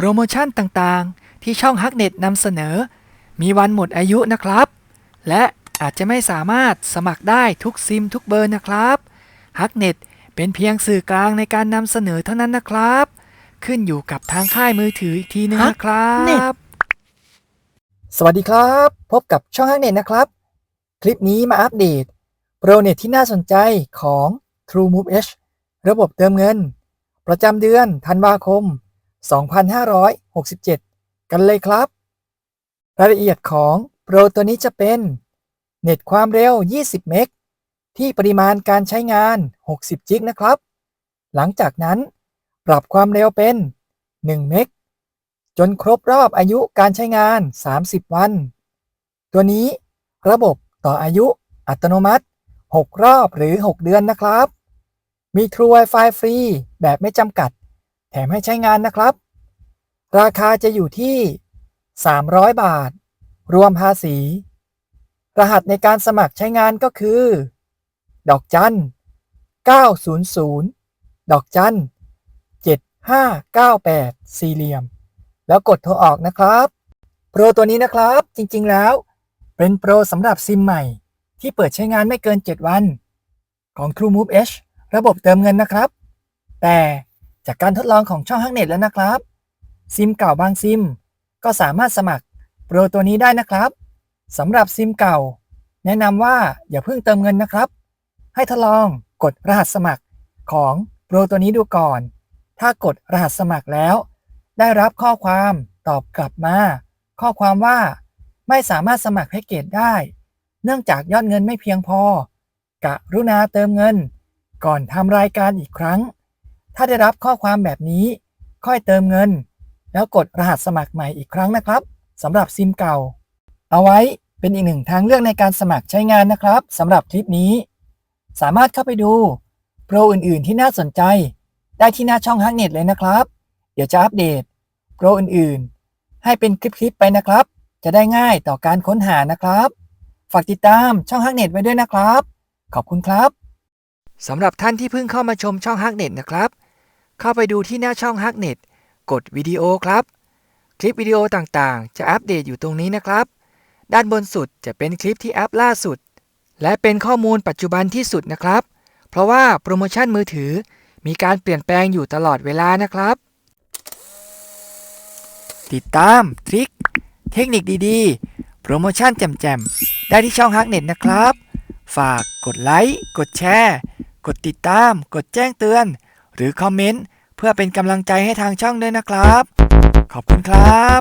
โปรโมชั่นต่างๆ ที่ช่องฮักเน็ตนำเสนอ มีวันหมดอายุนะครับ และอาจจะไม่สามารถสมัครได้ทุกซิมทุกเบอร์นะครับฮักเน็ตเป็นเพียงสื่อกลางในการนำเสนอเท่านั้นนะครับ ขึ้นอยู่กับทางค่ายมือถืออีกทีนึงนะครั Hacknet บสวัสดีครับ พบกับช่องฮักเน็ตนะครับ คลิปนี้มาอัปเดต โปรเน็ตที่น่าสนใจของ TrueMove H ระบบเติมเงิน ประจำเดือนธันวาคม 2567 กันเลยครับ รายละเอียดของโปรตัวนี้จะเป็น เน็ตความเร็ว 20 เมก ที่ปริมาณการใช้งาน 60 จิกนะครับ หลังจากนั้น ปรับความเร็วเป็น 1 เมก จนครบรอบอายุการใช้งาน 30 วัน ตัวนี้ระบบต่ออายุอัตโนมัติ 6 รอบหรือ 6 เดือนนะครับ มี True Wi-Fi ฟรีแบบไม่จำกัด แถมให้ใช้งานนะครับ ราคาจะอยู่ที่ 300 บาท รวมภาษี รหัสในการสมัครใช้งานก็คือ ดอกจัน 900 ดอกจัน 7598 สี่เหลี่ยม แล้วกดโทรออกนะครับ โปรตัวนี้นะครับจริงๆแล้ว เป็นโปรสำหรับซิมใหม่ ที่เปิดใช้งานไม่เกิน 7 วัน ของ TrueMove H ระบบเติมเงินนะครับ แต่ จากการทดลองของช่องฮักเน็ตแล้วนะครับ ซิมเก่าบางซิม ก็สามารถสมัครโปรตัวนี้ได้นะครับสำหรับซิมเก่า แนะนำว่าอย่าเพิ่งเติมเงินนะครับ ให้ทดลองกดรหัสสมัครของโปรตัวนี้ดูก่อน ถ้ากดรหัสสมัครแล้ว ได้รับข้อความตอบกลับมา ข้อความว่า ไม่สามารถสมัครแพ็กเกจได้ เนื่องจากยอดเงินไม่เพียงพอกรุณาเติมเงิน ก่อนทำรายการอีกครั้ง ถ้าได้รับข้อความแบบนี้ ค่อยเติมเงิน แล้วกดรหัสสมัครใหม่อีกครั้งนะครับสำหรับซิมเก่า เอาไว้เป็นอีกหนึ่งทางเลือกในการสมัครใช้งานนะครับสำหรับคลิปนี้ สามารถเข้าไปดูโปรอื่น ๆ ที่น่าสนใจ ได้ที่หน้าช่องฮักเน็ตเลยนะครับ เดี๋ยวจะอัปเดตโปรอื่น ๆ ให้เป็นคลิป ๆ ไปนะครับ จะได้ง่ายต่อการค้นหานะครับ ฝากติดตามช่องฮักเน็ตไว้ด้วยนะครับ ขอบคุณครับสำหรับท่านที่เพิ่งเข้ามาชมช่องฮักเน็ตนะครับ เข้าไปดูที่หน้าช่องฮักเน็ตกดวิดีโอครับ คลิปวิดีโอต่างๆ จะอัปเดตอยู่ตรงนี้นะครับ ด้านบนสุดจะเป็นคลิปที่อัพล่าสุด และเป็นข้อมูลปัจจุบันที่สุดนะครับ เพราะว่าโปรโมชั่นมือถือมีการเปลี่ยนแปลงอยู่ตลอดเวลานะครับ ติดตามทริคเทคนิคดีๆ โปรโมชั่นแจ่มๆ ได้ที่ช่องฮักเน็ตนะครับ ฝากกดไลค์ กดแชร์ กดติดตาม กดแจ้งเตือน หรือคอมเมนต์เพื่อเป็นกำลังใจให้ทางช่องด้วยนะครับ ขอบคุณครับ